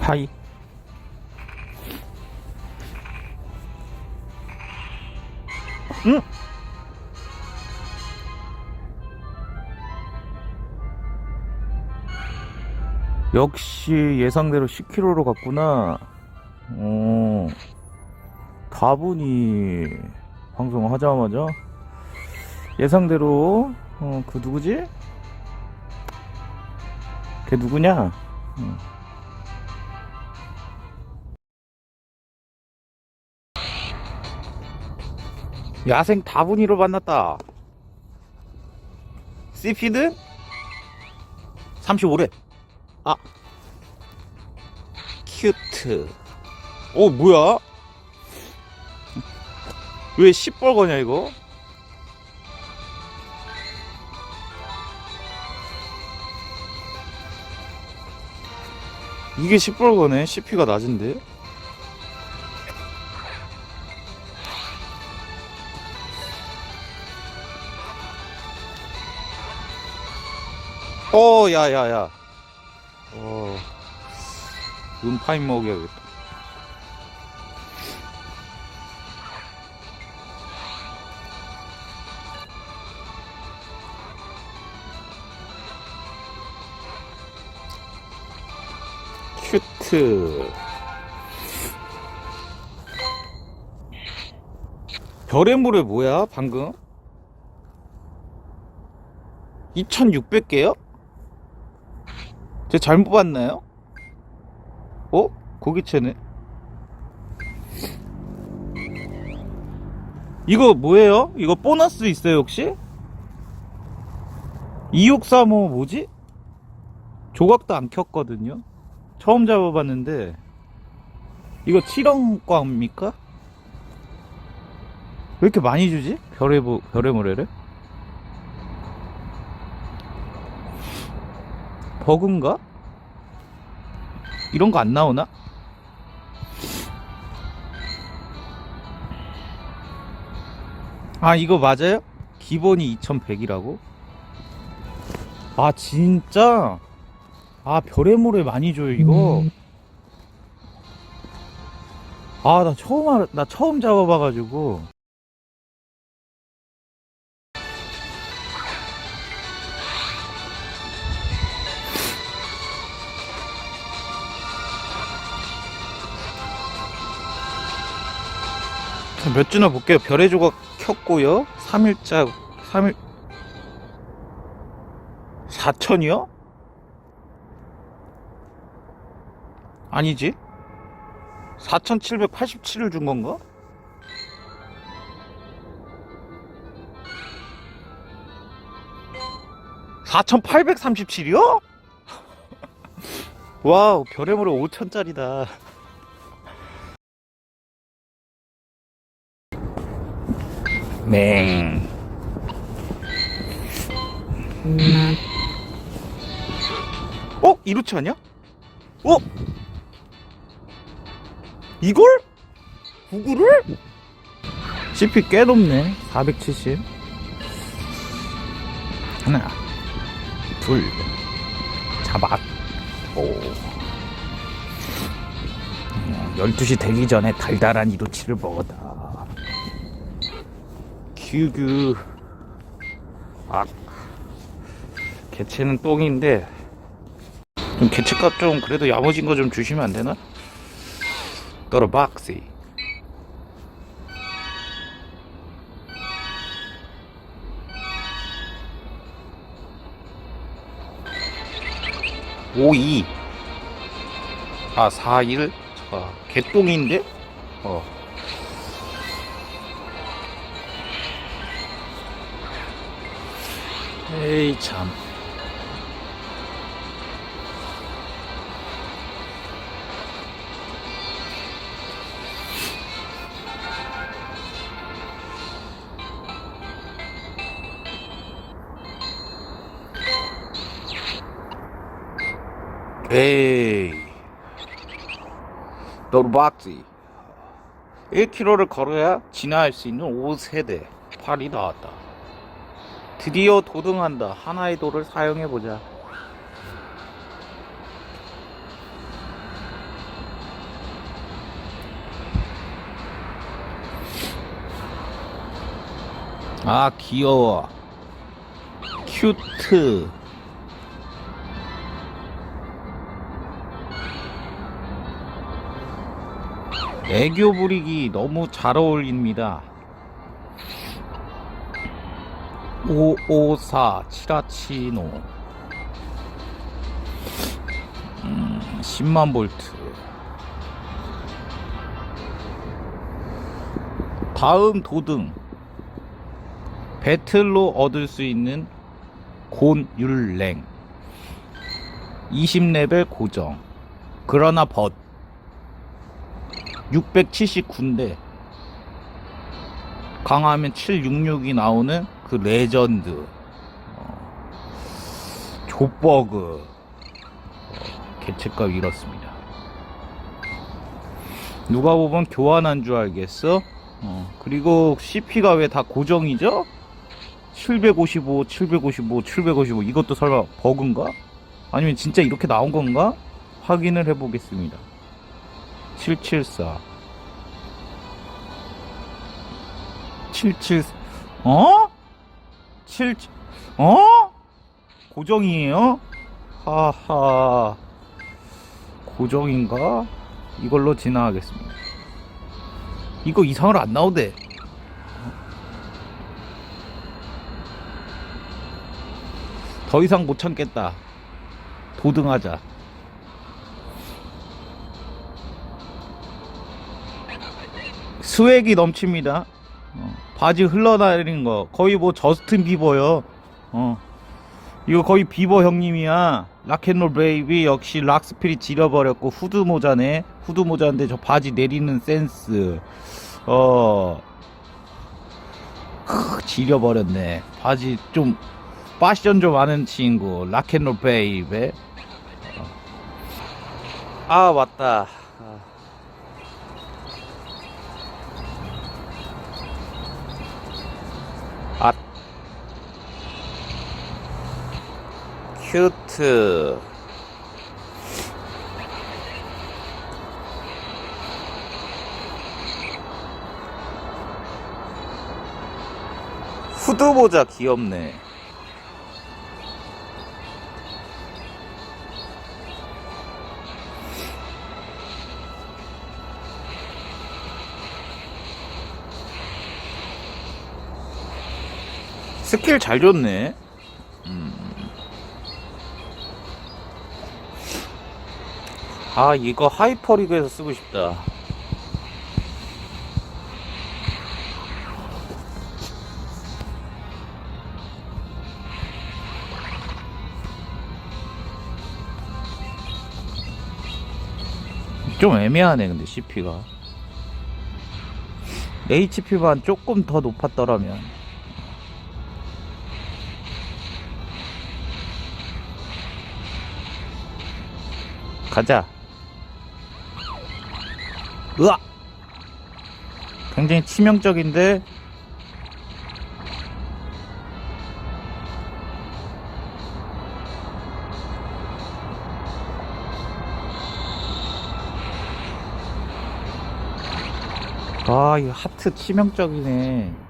하이. 응? 역시 예상대로 10km로 갔구나. 어, 다분히 방송을 하자마자 예상대로 어, 그 누구지? 걔 누구냐? 어. 야생 다분히로 만났다. 씨피드 35래. 아. 큐트. 오, 뭐야? 왜 시뻘거냐, 이거? 이게 시뻘거네. CP가 낮은데. 어, 야, 야, 야. 어, 음파인 먹여야겠다. 큐트. 별의 물에 뭐야, 방금? 2600개요? 제 잘못 봤나요? 어? 고기채네. 이거 뭐예요? 이거 보너스 있어요, 혹시? 2635 뭐지? 조각도 안 켰거든요. 처음 잡아봤는데, 이거 7원과입니까? 왜 이렇게 많이 주지? 별의, 모- 별의 모래를? 버그인가? 이런 거 안 나오나? 아 이거 맞아요? 기본이 2100이라고? 아 진짜? 아 별의 모래 많이 줘요 이거 아나 처음 알아 나 처음 잡아봐가지고 자, 몇 주나 볼게요. 별의 조각 켰고요. 3일자, 3일, 4천이요? 아니지. 4,787을 준 건가? (4,837이요) 와우 별의 모래 5천짜리다 맹. 어? 이루치 아니야? 어? 이걸? 구구를? CP 꽤 높네. 470. 하나, 둘, 잡았고. 12시 되기 전에 달달한 이루치를 먹었다. 규규. 아 개체는 똥인데. 좀 개체값 좀 그래도 야무진 거 좀 주시면 안 되나? 떨어 박시 오이. 아 4일. 아 개똥인데? 어 에이 참. 에이. 노르박지. 1km를 걸어야 진화할 수 있는 5세대 팔이 나왔다. 드디어 도등한다. 하나의 돌을 사용해보자. 아, 귀여워. 큐트. 애교 부리기 너무 잘 어울립니다. 554 치라치노 음, 10만 볼트. 다음 도등. 배틀로 얻을 수 있는 곤율랭. 20레벨 고정. 그러나 벗. 679인데 강하면 766이 나오는 그 레전드 어, 족버그 어, 개체값 이렇습니다 누가 보면 교환한 줄 알겠어 어, 그리고 CP가 왜 다 고정이죠? 755, 755, 755 이것도 설마 버그인가? 아니면 진짜 이렇게 나온 건가? 확인을 해보겠습니다 774 77 어? 7 어? 고정이에요? 하하 고정인가? 이걸로 지나가겠습니다 이거 이상으로 안 나오대 더 이상 못 참겠다 도등하자 스웩이 넘칩니다 어, 바지 흘러다니는 거. 거의 뭐 저스틴 비버요. 어. 이거 거의 비버 형님이야. 락앤롤 베이비 역시 락스피릿 지려버렸고 후드 모자네. 후드 모자인데 저 바지 내리는 센스. 어. 크, 지려버렸네. 바지 좀 패션 좀 아는 친구. 락앤롤 베이비. 어. 아 맞다. 아. 아 큐트. 후드 모자 귀엽네. 스킬 잘 줬네 아 이거 하이퍼리그에서 쓰고 싶다. 좀 애매하네 근데 CP가. HP만 조금 더 높았더라면. 가자 으아 굉장히 치명적인데 아, 이 하트 치명적이네. 음.